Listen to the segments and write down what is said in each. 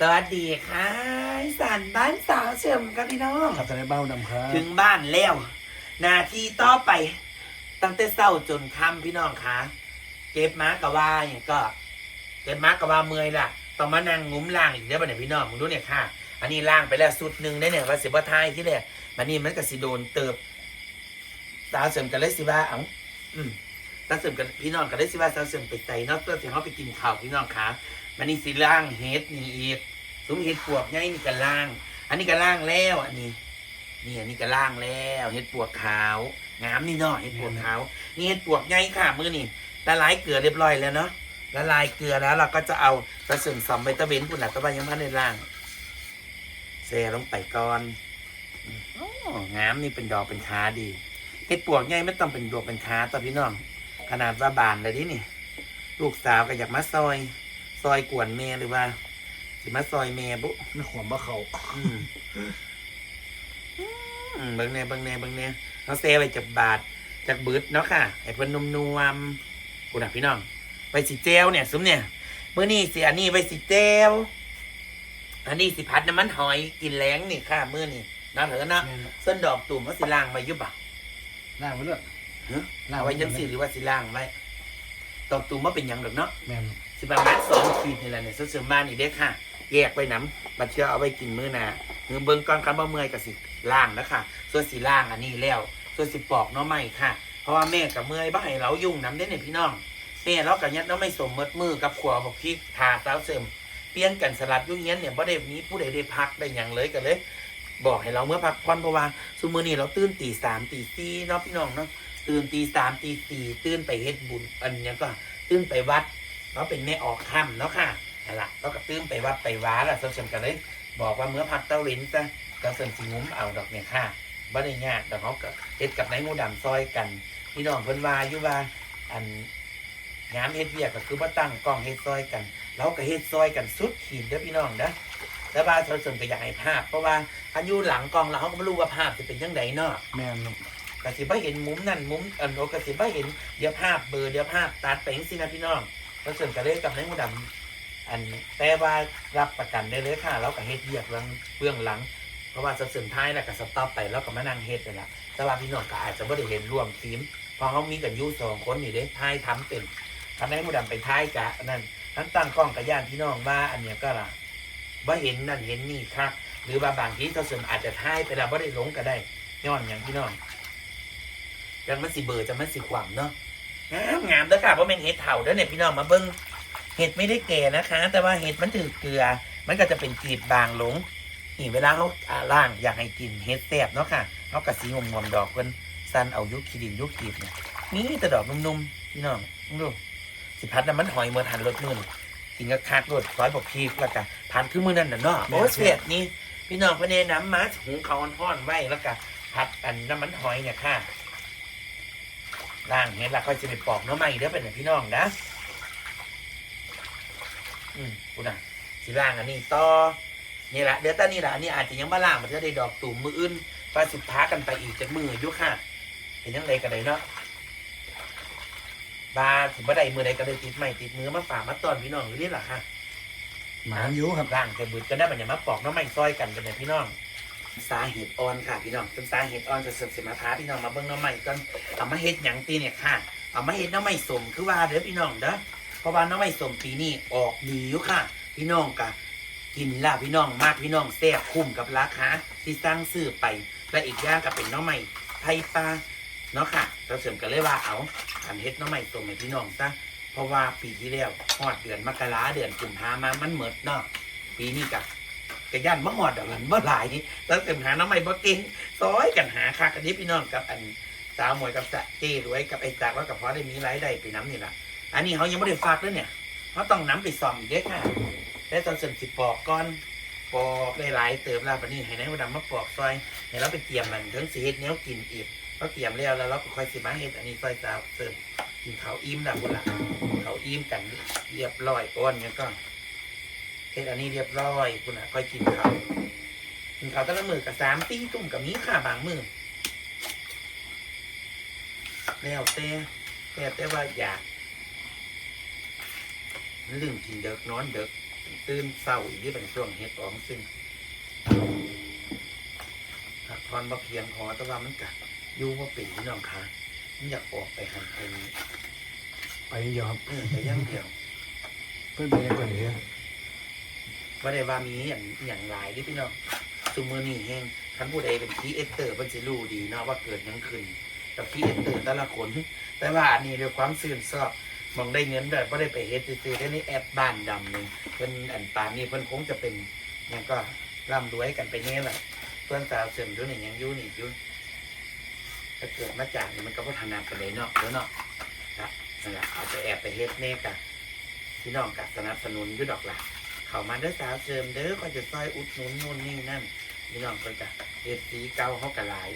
สวัสดีค่ะอีสานบ้านสาวเฉิมครับพี่น้อง ขับจะได้เบ้าดำครับถึงบ้านแล้วหนาทีต่อไป ตั้งแต่เศร้าจนค่ำพี่น้องคะเก็บม้ากะว่าอย่างก็ เก็บม้ากะว่าเมื่อยล่ะต้องมานั่งงุ้มล่างอีกได้ป่ะเนี่ยพี่น้องมึงดูเนี่ยค่ะ อันนี้ล่างไปแล้วสุดหนึ่งได้เนี่ยว่าสิบ่ทายที่แรกมันนี่มันก็สิโดนเติบสาวเสริมกันเลยสิว่าเอ้าอืม สาเสริมกันพี่น้องกันเลยสิว่าสาเสริมไปใจเนาะเพื่อที่เขาไปกินข้าวพี่น้องคะมันนี่สิล่างเฮ็ดนี่อีกสมเฮ็ดปวกไงนี่ก็ล่าง อันนี้ก็ล่างแล้ว อันนี้นี่อันนี้ก็ล่างแล้วเห็ดปวกขาวงามนี่เนาะเห็ดปวกขาวนี่เห็ดปวกไงค่ะมือนี่ละลายเกลือเรียบร้อยแล้วเนาะละลายเกลือแล้วเราก็จะเอากระสึงสอมใบตะเวนปุ่นหลักตะวันยังพันในล่างเซลงไปก่อนโอ้งามนี่เป็นดอกเป็นขาดีเห็ดปวกไงไม่ต้องเป็นดอกเป็นขาต่อพี่น้อง ขนาดว่าบานเลยดินี่ ลูกสาวก็อยากมาซอย ซอยกวนเมหรือว่า สิมาซอยเมบุไม่ขวมบ่เขาอืมอืมเบิ่งแน่เบิ่งแน่เบิ่งแน่เราเซไปจากบาทจากบืดเนาะค่ะไอ้เพิ่นนุ่มนวมกูน่ะพี่น้องไปสิเจลเนี่ยซุ้มเนี่ยเมื่อนี้สิอันนี้ไปสิเจลอันนี้สิพัดน้ำมันหอยกินแรงนี่ค่ะมื้อนี้เนาะเถอะเนาะแม่นส้นดอกตุ่มเขาสิล่างไว้อยุบอะล่างไว้เลยฮะ เอาไว้ยังสิหรือว่าสิล่างไว้ดอกตุ่มว่าเป็นหยังดอกเนาะแม่นสิประมาณสองขีดนี่แหละเนี่ยเสริมบ้านนี่เด้อค่ะ แยกไว้น้ำบัดเชื่อเอาไว้กินมื้อหนามือเบิ้งก้อนคันบ่เมื่อยกับสิล่างนะค่ะ ส่วนสีล่างอันนี้แล้ว ส่วนสิปอกหน้อไม้ค่ะ เพราะว่าแม่กับเมื่อยบ่ให้เรายุ่งน้ำได้เนี่ยพี่น้องแม่เรากับยัดหน้อไม้สมมดมือกับขวาบอกพริกทาเต้าเสริมเปลี่ยนกันสลับยุ่งเงี้ยเนี่ยบ่ได้มีผู้ใดได้พักได้อย่างเลยกันเลย บอกให้เราเมื่อพักผ่อนเพราะว่าซุมื้อนี้เราตื่นตีสามตีสี่เนาะพี่น้องเนาะ ตื่นตีสามตีสี่ตื่นไปเฮ็ดบุญอันนี้ก็ตื่นไปวัดเราเป็นแม่ออกค่ำเนาะค่ะนั่นแหละเราก็ตื้มไปวัดไปว้าแล้วเสริมกันเลย บอกว่าเมื่อพักเต้าลิ้นซะก็เสริมสีงุ้มเอาดอกเนี่ยค่ะบ่ได้ยากดอกเขาก็เฮ็ดกับนายหมูดำซอยกันพี่น้องเพิ่นว่าอยู่ว่าอันงานเฮ็ดเวียกก็คือบ่ตั้งกล้องเฮ็ดซอยกันเราก็เฮ็ดซอยกันสุดขีดเด้อพี่น้องนะแต่ว่าเสริมก็อยากให้ภาพ เพราะว่าอันอยู่หลังกล้องเราเขาก็ไม่รู้ว่าภาพจะเป็นยังไงเนาะแม่น กสิบ่เห็นมุมนั่นมุมอันโนกสิบ่เห็นเดี๋ยวภาพเบอร์เดี๋ยวภาพตัดไปสินะพี่น้องแล้วส่วนกระเลยกับนายมูดำอันแต่ว่ารับประกันได้เลยค่ะเราก็เฮ็ดเยียบเรื่องเบื้องหลัง เพราะว่าสัดส่วนท้ายแล้วก็สต็อปไปแล้วก็มานั่งเฮ็ดนั่นแหละแต่ว่าพี่น้องก็อาจจะไม่ได้เห็นร่วมทีมเพราะเขามีกันยู่สองคนนี่เด้ท้ายทำเป็นทำให้มูดำไปท้ายกะนั่นทั้งตั้งกล้องกับย่านพี่น้องว่าอันเนี้ยก็ล่ะว่าเห็นนั่นเห็นนี่ครับหรือว่าบางทีเขาส่วนอาจจะท้ายไปแล้วไม่ได้หลงก็ได้ย้อนอย่างพี่น้อง ยังมันสิเบอร์จะมันสิขวามเนาะงามงามเด้อค่ะเพราะเป็นเห็ดเถาเด้อเนี่ยพี่น้องมาเบิ้งเห็ดไม่ได้แก่นะคะ แต่ว่าเห็ดมันถือเกลือ มันก็จะเป็นกรีบบางลงนี่เวลาเขาอาล่างอยากให้กินเห็ดแซ่บเนาะค่ะเขากระสีงมงมๆดอกเพิ่นสั้นเอายุคขีดินยุคกีบเนี่ยมีแต่ดอกนุ่มๆพี่น้องดูสิพัดน้ำมันหอยเมื่อทันรถมือนี่กินกับคักรถร้อยบอกพีกแล้วกันพันคือมือนั่นน่ะเนาะโอ้เสียดนี่พี่น้องพะเนน้ำมาหุงเขาอ่อนๆไว้แล้วก็พัดอันน้ำมันหอยเนี่ยค่ะ ล่างเห็นละค่อยจะไปปอกเนื้อใหม่เด้อเป็นไงพี่น้องนะอืมกูน่ะสิล่างอันนี้ต่อนี่แหละเดี๋ยวตอนนี้แหละอันนี้อาจจะยังมาล่างมันจะได้ดอกตุ่มมืออื่นปลาสิบพากันไปอีกจากมืออยุค่ะเห็นยังไงกันเลยเนาะบาสิบ่ได้มือใดก็ได้ติดใหม่ติดมือมาฝากมาตอนพี่น้องอยู่นี่แหละค่ะหมาอยู่ครับล่างจะบืดก็ได้บันเนี่ยมาปอกเน้ำใหม่ซอยกันเป็นไงพี่น้อง สาเหตุอ่อนค่ะพี่น้องเป็นสาเหตุอ่อนจะเสริมเสมาพาพี่น้องมาเบิ่งน้ำใหม่ก่อนเอามาเฮ็ดหยังตีเนี่ยค่ะเอามาเฮ็ดน้ำใหม่สมคือว่าเด้อพี่น้องเด้อเพราะว่าน้ำใหม่สมปีนี้ออกดีอยู่ค่ะ พี่น้องกะกินล่ะพี่น้องมากพี่น้องแซ่บคุ้มกับราคาที่สร้างซื้อไปและอีกอย่างก็เป็นน้ำใหม่ไทยปลาเนาะค่ะเราเสริมกันเลยว่าเอาอันเฮ็ดน้ำใหม่สมให้พี่น้องซะเพราะว่าปีที่แล้วฮอดเดือนมกราเดือนกุมภามามันเหมิดเนาะปีนี้กะ กะย่านมะฮอดดอกันบ่หลายแล้วเต็มหาน้ำใหม่บ่เก่งซอยกันหาคักอันนี้พี่น้องกับอันสาวหมวยกับสะเจ้รวยกับไอ้จากว่ากับพอได้มีรายได้ไปน้ำนี่ล่ะอันนี้เขายังไม่ได้ฝากเลยเนี่ยเขาต้องน้ำไปซ่อมอีกเด้อค่ะแต่ตอนส่วนสิปอกก่อนปอกหลายเติมแล้วปนนี้ให้นายวดำมาปอกซอยให้เราไปเตรียมมันถึงสิเฮ็ดแนวกินอีกเราเตรียมแล้วแล้วเราก็ค่อยสิมาเฮ็ดอันนี้ซอยสาวเสริมกินเขาอิ่มแล้วพุ่นละเขาอิ่มกันเรียบร้อยก่อนเนี่ยก็ เฮ็ดอันนี้เรียบร้อยพุ่นล่ะค่อยกินเขาวกินข้าวแต่ละมือกับสามตีตุ่มกับนี้ค่ะบางมือแล้วแต่แต่แต่ว่าอยากลืมกินเด็กนอนเด็กตื่นเศร้าอีกที่เป็นช่วงเฮ็ดออกซึ่งพักผ่อนบ่เพียงพอแต่ว่ามันกะอยู่ว่าเป็นพี่น้องค่ะมันอยากออกไปหาไอ้นี่ไปเดียวครับเออไปย่างเดียวเพื่อนไปยังก่อนเดี๋ย ว่าได้ว่ามีอย่างอย่างหลายที่พี่น้องซุมือนี่แห้งท่านผู้ใดเป็นคีเอสเตอร์เพิ่นสิรู้ดีเนาะว่าเกิดยังขึ้นกับคีเอสเตอร์แต่ละคน แต่ว่าอันนี้ด้วยความซื่นชอบมองได้เงินแบบบ่ได้ไปเฮ็ดซื่อๆแค่นี้แอปบ้านดำนึงเพิ่นอันปานนี้เพิ่นคงจะเป็นยังก็ร่ำรวยกันไปแน่แหละเพื่อนสาวเสริมด้วยนี่ยังยู่นี่ยู่ถ้าเกิดมาจากนี่มันก็พัฒนากันเลยเนาะแล้วเนาะครับนั่นแหละเอาไปแอบไปเฮ็ดแน่กะพี่น้องกับสนับสนุนยู่ดอกหล่ะ เขามาเด้อสาวเสริมเด้อก็จะซอยอุดหนุนนู่นนี่นั่นพี่น้องเพิ่นกะเฮ็ดสีเก่าเขากะหลาย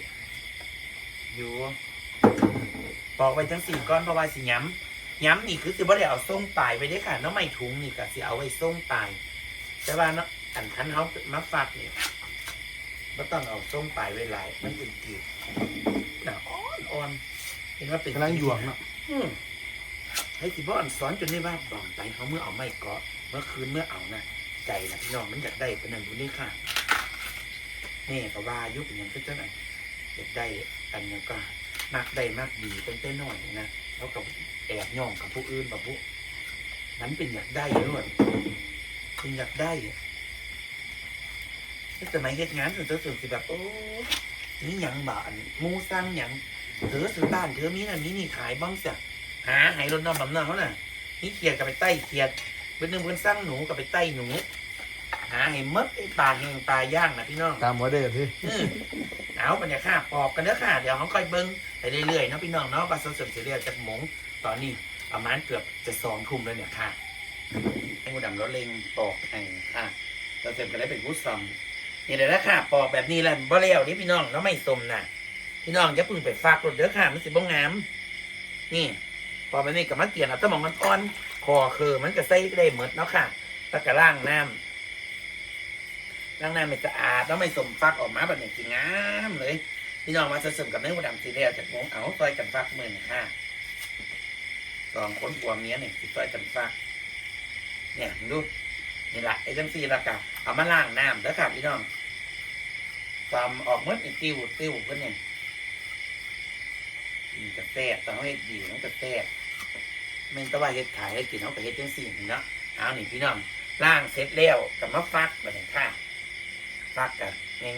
อยู่ปอกไว้ทั้งสี่ก้อนเพราะว่าสิย้ำย้ำนี่คือสิบ่ได้เอาส่งปลายไว้เด้อค่ะเน้องไม่ถุงนี่ก็สิเอาไว้ส่งปลายแต่ว่าเนาะอันคันเขามาฝากนี่บ่ต้องเอาส่งปลายไว้หลายมันเป็นกีบน่ะอ่อนอ่อนเห็นว่าเป็นกำลังหยวงเนาะอืมให้สิบ่อันสอนจนได้ว่าบ่อนไปเขาเมื่อเอาไม่เกาะ เมื่อคืนเมื่อเอานะใจนะพี่น้องมันอยากได้เป็นนั่นบุนี่ค่ะนี่ก็ว่ายุเป็นหยังก็จะไหนอยากได้อันนี้ก็มักได้มากดีเป็นแต่น้อยนะแล้วกับแอบย่องกับผู้อื่นแบบผู้นั้นเป็นอยากได้ด้วยเป็นอยากได้ถ้าสมัยเฮ็ดงานสุดๆสุดสิแบบโอ้นี่หยังบ่อันมูสร้างหยังเธอซื้อบ้านเธอมีนั่นมีนี่ขายบ้างจ้ะหาหายรถน้ำบำนาเขาน่ะนี่เขียดกับไปใต้เขียด เป็นหนึ่งเพิ่นสร้างหนูกับไปใต้หนู หาให้หมดไอ้ปลาแห้งปลาย่างนะพี่น้อง ตามหัวเดือดที่อืมเอาบรรยากาศปอกกันเด้อค่ะ เดี๋ยวเขาค่อยเบิ้งไปเรื่อยๆเนาะพี่น้องเนาะว่าสดๆเสียเรียจากหมงตอนนี้ประมาณเกือบจะสองทุ่มแล้วเนี่ยค่ะ ให้กูดำรถเล็งปอกให้ค่ะเราเต็มกันได้เป็นผู้ซอมนี่เดี๋ยวนะค่ะ ปอกแบบนี้แหละบ่เลี้ยวนี่พี่น้องเนาะไม่สมน่ะพี่น้องอย่าเพึ่งไปฝากรถเด้อค่ะมันสิบ่งาม นี่ ปอกแบบนี้กับมะเกียนเอาแตะมองมันอ่อนค อคือมันก็ใส่ได้หมดเนาะค่ะแล้วก็ล่างน้ำล้างน้าไม่สะอาดแล้วไม่สมฟักออกมาแบบนี้สิงามเลยพี่น้องมาสะสมกับเนื้อหมูดำสีแดงจากหมงเอาซอยกันฟักมือนี่ค่ะสองคนผัวเมียเนี่ยสิซอยกันฟัก เนี่ยดูนี่แหละไอ้จังซีละกะเอามาล้างน้ำแล้วค่ะพี่น้องความออกมื่อไอ้ติ้วติวเพื่อนเนี่ยมีกระแตกต้องให้ดีต้องกระแตก แม่นแตะว่าเฮ็ดขายให้กินเขาก็เฮ็ดจังซี่นี่เนาะเอานี่พี่น้องล่างเสร็จแล้วกับมาฟักมาเลยค่ะฟักกัน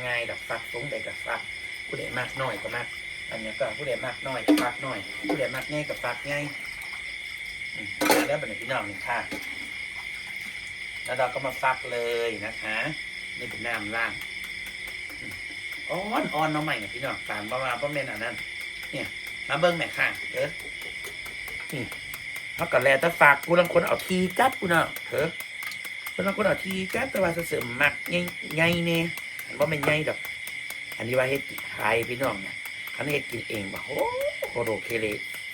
ง่ายๆดอกฟักสูงใดกับฟัก ผู้ใดมากน้อยก็มากอันนี้ก็ผู้ใดมากน้อยก็ฟักน้อย ผู้ใดมากง่ายก็ฟักง่ายอืมแล้วบัดนี้พี่น้องนี่ค่ะ แล้วเราก็มาฟักเลยนะคะ นี่เป็นน้ำล่างอ่อนอ่อนน้องใหม่เนี่ยพี่น้องตามประมาณประเมนอันนั้น เนี่ยมาเบิ้งแม่ค่ะเออนี่ เขาก็แล้วแต่ฝากกูลังคนเอาทีจัดกูเนาะเถอะเพิ่นบางคนเอาทีจัดแต่ว่าเสริมมักใหญ่ใหญ่เนี่ยว่ามันใหญ่ดอก อันนี้ว่าเฮ็ดขายพี่น้องเนี่ยอันนี้เฮ็ดกินเองบ่โอ้โหโรเคเล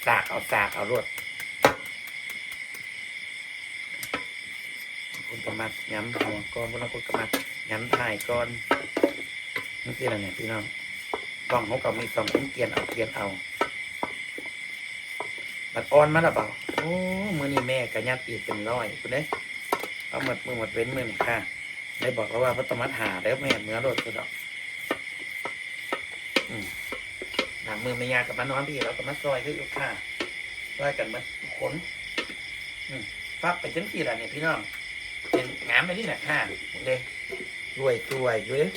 สากเอาสากเอารวดคนก็มักย้ำหัวก้อนคนละคนก็มักย้ำถ่ายก้อนนี่คืออะไรเนี่ยพี่น้องกล้องเขาก็มีสองคนเกียนเอาเกียนเอาบัดอ่อนมาแล้วเปล่า อ้มือนี่แม่กระยับอีกเป็นร้อยคุณเด้เอาหมดมือหมดเว้นมือนึ่ค่ะได้บอกแล้วว่าพระตมัดหาแล้วแม่เมื่อรถสุดดอกหนังมือไม่ยากกับมานอนพี่เรากับมาซอยก็อยู่ค่ะซอยกันมาขนฟักไปจังที่ละเนี่ยพี่น้องเป็นงามไปนี่แหละค่ะเด้รวยรวยอยู่เด้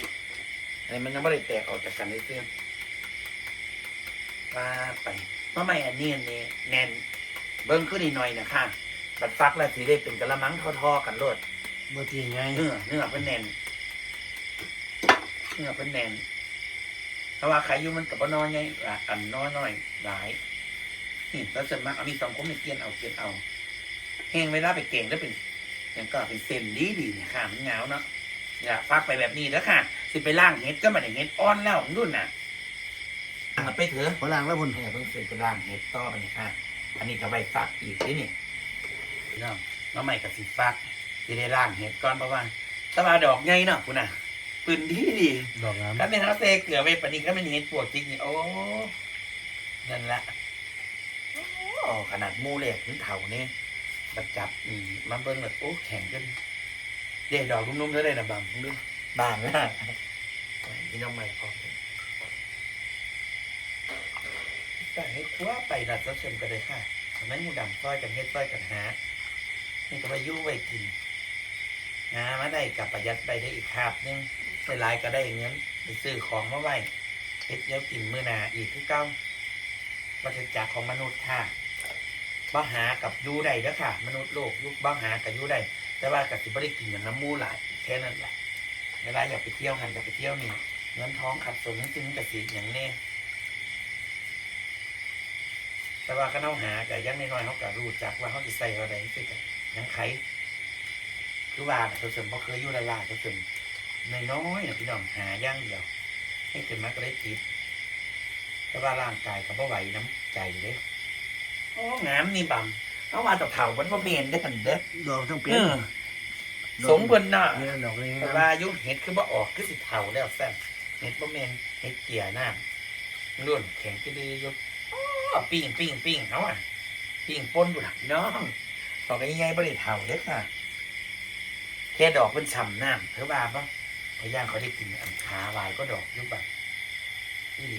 อันนี้มันยังไม่ได้แตกออกจากกันเลยเพื่อนว่าไปเมื่อไม่อันนี้อันนี้แน่น เบิ้งขึ้นอีกหน่อยนะค่ะบัดฟักแล้วสีได้เป็นกระมังทอๆกันโลดเมื่อกี้ไงเนื้อเนื้อเพิ่นแน่นเนื้อเพิ่นแน่นเพราะว่าใครอยู่มันกับน้อยไงอะอันน้อยน้อยหลายนี่แล้วส่วนมากเอามีสองคนในเกียนเอาเกียนเอาแห้งเวลาไปเก่งแล้วเป็นอย่างก็เป็นเส้นดีดีๆเนี่ยค่ะมันเหงาเนาะอย่าฟักไปแบบนี้แล้วค่ะ สิไปล่างเห็ดก็มาได้เห็ดอ่อนแล้วของรุ่นน่ะเอาไปเถอะพอล้างแล้วพุ่นเนี่ยเพิ่งเสร็จไปล่างเห็ดต่อไปนี่ค่ะ อันนี้ก็ไปฟักอีกนี่นี่พี่น้องแล้วใหม่กับสิฟักที่ได้ล่างเห็ดก่อนเพราะว่าสมาดอกไงเนาะคุณน่ะปืนดีดีดอกงามถ้าเป็นเขาเซเกลือไปปานนี้ก็เป็นเห็ดปวดจริงนี่โอ้นั่นละโอ้ขนาดหมูเหล็กถึงเถาเนี่ยบัดจับอืมมาเบิ้งแบบโอ้แข็งกันเด็ดดอกนุ่มๆเท่าไรนะบางนุ่มบางนะพี่น้องใหม่พร้ แต่ให้ทั่วไปนะจะเสริมกันเลยค่ะทำไมหมูดำซอยกันเฮ็ดซอยกันหานี่ก็ไปยุ่ไว้กินหามาได้กับประหยัดไปได้อีกคาบนึงไปลายก็ได้เงินไปซื้อของมาไว้เฮ็ดเดี๋ยวกินมื้อหนาอีกคือเก้าวัฏจักรของมนุษย์ค่ะบ้าหากับยูได้เด้อค่ะ มนุษย์โลกยุคบ้าหากับยูได้แต่ว่ากับสิบ่ได้กินอย่างน้ำมูหลายแค่นั้นแหละเวลาอยากไปเที่ยวหันอยากไปเที่ยวนี่เงินท้องขัดสนจึงกับสิอย่างแน่ แต่ว่าก็เน่าหากับยังน้อยๆเขาก็รู้จักว่าเขาจะใส่อะไรสิกันยังไขคือว่าน่ะเขาเสริมเพราะเคยอยู่ละลาเขาเสริมน้อยๆนะพี่น้องหาอย่างเดียวให้ขึ้นมาก็ได้ติดแต่ว่าร่างกายก็บ่ไหวน้ำใจเลยโอ้งามนี่บังเอาว่าตกเถ่ามันบ่เมนได้อกันเด้อดอกทั้งเป็เอนอสงเพิ่นน่ะเนี่ยดอกนี้แต่ว่าอายุเห็ดคือบ่ออกคือสิเฒ่าแล้วแซ่บเห็ดบ่แม่นเห็ดเกียน้ำรุ่นแข็งก็ดีอยู่อ้อ ปิ้งปิ้งปิ้งเฮาอะปิ้งป่นบุหลักน้องดอกใหญ่ๆบ่ได้เฒ่าเด้อค่ะแค่ดอกเพิ่นฉ่ำน้ำเธอว่าบ่พย่างเขาได้กินอันขาวายก็ดอกอยู่บัดนี่ดิ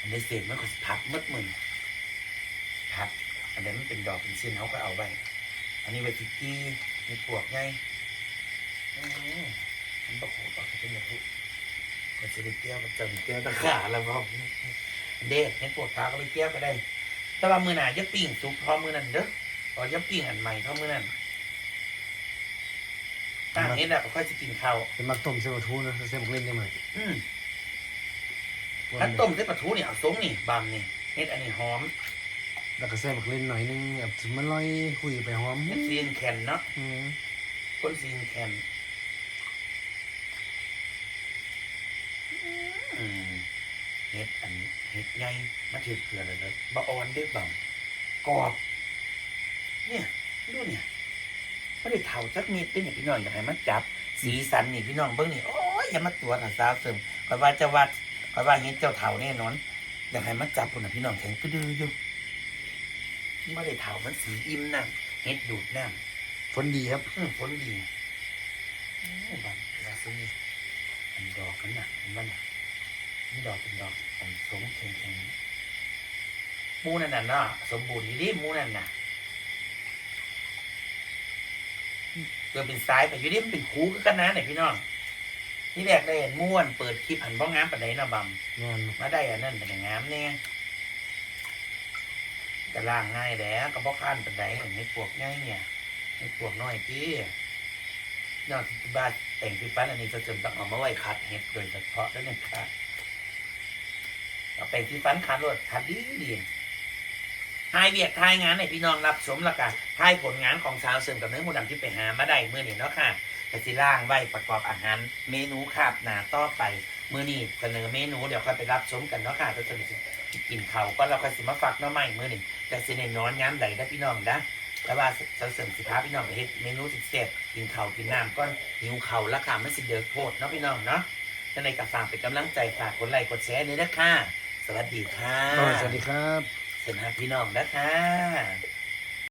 อันนี้เศษมันก็พักมืดมึนพักอันนี้มันเป็นดอกเป็นชิ้นเขาก็เอาไว้อันนี้ไว้ติกี้มีปวกไงอืมันบอกโหตอกเป็นอย่างนี้มันจะได้เกี้ยวมันจะมีเกี้ยวตะขาแล้วก็ เด็ดเห็นปวดขาก็ไปเกี้ยวก็ได้ แต่ว่ามือหนาจะปิ้งสุกพอมือนั้นเด้อพอจะปิ้งอันใหม่พอมือนั้นตั้งเห็นแล้วก็ค่อยจะกินข้าวเป็นมักต้มเส้นปลาทูนะเส้นบักเล่นได้ไหมอืมถ้าต้มเส้นปลาทูเนี่ยเอาสงนี่บามนี่เห็ดอันนี้หอม แล้วก็เส้นบักเล่นหน่อยนึงแบบมันลอยคุยไปหอมเห็ดซีนแคนเนาะอืมคนซีนแคนอืม เห็ดอันเห็ดไงมาถือเกลือเลยเลยบะออนเด้อบ่ำกรอบ เนี่ยดูเนี่ยไม่ได้เท่าสักนิดเด้อเนี่ยพี่น้องอยากให้มันจับ สีสันนี่พี่น้องเบิ่งนี่โอ้ยอย่ามาตัวหน่ะสาวเสริมคอยว่าจะวัดคอยว่าเห็ดเจ้าเท่าแน่นอนอยากให้มันจับคนน่ะพี่น้องแข็งก็ดื้ออยู่ไม่ได้เท่ามันสีอิ่มน้ำเห็ดดูดน้ำฝนดีครับอืมผลดีโอ้บันลาซื้ออันดอกนั่นน่ะเห็นบ้าน่ะ นี่ดอกเป็นดอกอันสมแข็งแข็งหมูนั่นน่ะเนาะสมบูรณ์ดีดิหมูนั่นน่ะเกิดเป็นสายไปอยู่ดิมันเป็นคูคือกันนะเนี่ยพี่น้องที่แรกได้เห็นม้วนเปิดคลิปหันบ้องงามปันไดเนาะบงานำมาได้อันนั้นเป็นงามเนี่ยก็ล่างง่ายแหล้วก็บ่ข้านปันไดเห็นในพวกง่ายเนี่ยไอ้พวกน้อยที่นอกที่บ้านแต่งที่ฟันอันนี้จะจนต้องเอามาไว้ขัดเห็ดโดยเฉพาะแล้วเนี่ยครับ เอาไปที่ฟันขัดรถขัดดีดีทายเวียดทายงานให้พี่น้องรับชมและกันทายผลงานของสาวเสริมกับเนื้อหมูดำที่ไปหามาได้เมื่อนี้เนาะค่ะกสิล่างไว้ประกอบอาหารเมนูคาบหนาต่อไปเมื่อนี้เสนอเมนูเดี๋ยวค่อยไปรับชมกันเนาะค่ะจะจะกินเขาก็เราค่อยสิมาฝากเนาะใหม่เมื่อนี้แต่สิในนอนย้ำใดนะพี่น้องนะแต่ว่าเสริมสิพาพี่น้องไปเฮ็ดเมนูสิเสร็จกินเขากินน้ำก้อนหิวเขาละค่ะมันสิเดือดโพดเนาะพี่น้องเนาะจะในกระฝากเป็นกำลังใจฝากกดไลค์กดแชร์นี่นะค่ะ สวัสดีค่ะก็สวัสดีครับ สวัสดีพี่น้องนะค่ะ